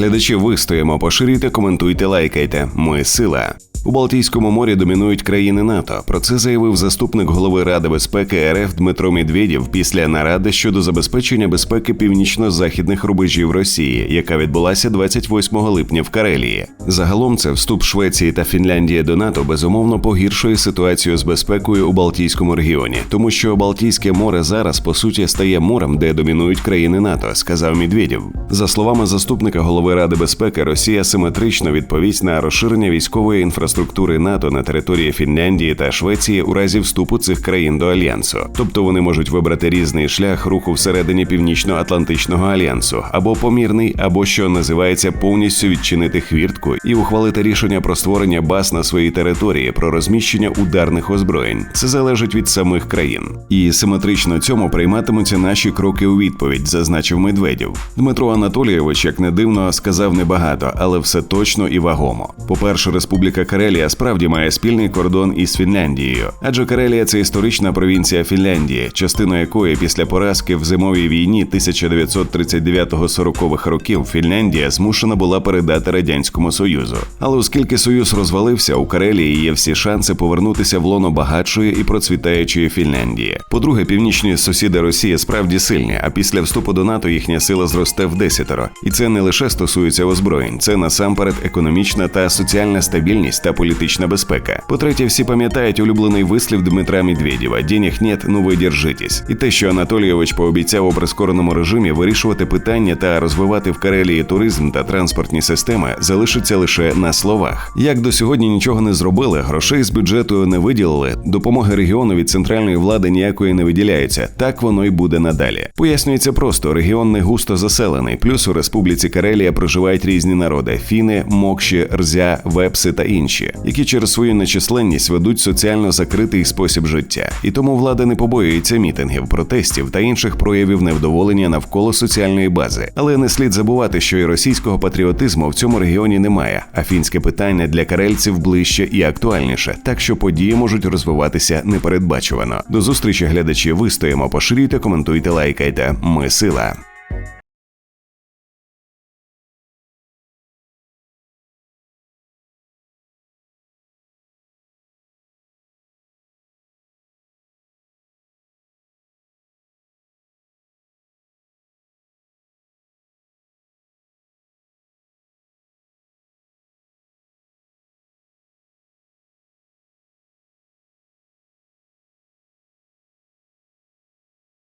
Глядачі вистоїмо, поширюйте, коментуйте, лайкайте. Ми сила. У Балтійському морі домінують країни НАТО. Про це заявив заступник голови Ради безпеки РФ Дмитро Медведєв після наради щодо забезпечення безпеки північно-західних рубежів Росії, яка відбулася 28 липня в Карелії. Загалом це вступ Швеції та Фінляндії до НАТО безумовно погіршує ситуацію з безпекою у Балтійському регіоні, тому що Балтійське море зараз по суті стає морем, де домінують країни НАТО, сказав Медведєв. За словами заступника голови Ради безпеки, Росія симетрично відповість на розширення військової інфраструктури НАТО на території Фінляндії та Швеції у разі вступу цих країн до альянсу. Тобто вони можуть вибрати різний шлях руху всередині Північно-Атлантичного альянсу, або помірний, або що називається повністю відчинити хвіртку і ухвалити рішення про створення баз на своїй території, про розміщення ударних озброєнь. Це залежить від самих країн. І симетрично цьому прийматимуться наші кроки у відповідь, зазначив Медведєв. Дмитро Анатолійович, як не дивно, сказав небагато, але все точно і вагомо. По-перше, Республіка Карелія справді має спільний кордон із Фінляндією, адже Карелія це історична провінція Фінляндії, частина якої після поразки в зимовій війні 1939-40-х років Фінляндія змушена була передати радянському союзу. Але оскільки союз розвалився, у Карелії є всі шанси повернутися в лоно багатшої і процвітаючої Фінляндії. По-друге, північні сусіди Росії справді сильні, а після вступу до НАТО їхня сила зросте в десятеро. І це не лише стосується озброєнь, це насамперед економічна та соціальна стабільність та політична безпека. По-третє, всі пам'ятають улюблений вислів Дмитра Медведєва «Денег нет, ну ви держитесь». І те, що Анатолійович пообіцяв у прискореному режимі вирішувати питання та розвивати в Карелії туризм та транспортні системи, залишиться лише на словах. Як до сьогодні нічого не зробили, грошей з бюджету не виділили, допомоги регіону від центральної влади ніякої не виділяється. Так воно й буде надалі. Пояснюється просто: регіон не густо заселений. Плюс у республіці Карелія проживають різні народи: фіни, мокші, рзя, вепси та інші, які через свою нечисленність ведуть соціально закритий спосіб життя. І тому влада не побоюється мітингів, протестів та інших проявів невдоволення навколо соціальної бази. Але не слід забувати, що і російського патріотизму в цьому регіоні немає. А фінське питання для карельців ближче і актуальніше, так що події можуть розвиватися непередбачувано. До зустрічі глядачі вистоїмо, поширюйте, коментуйте, лайкайте. Ми сила.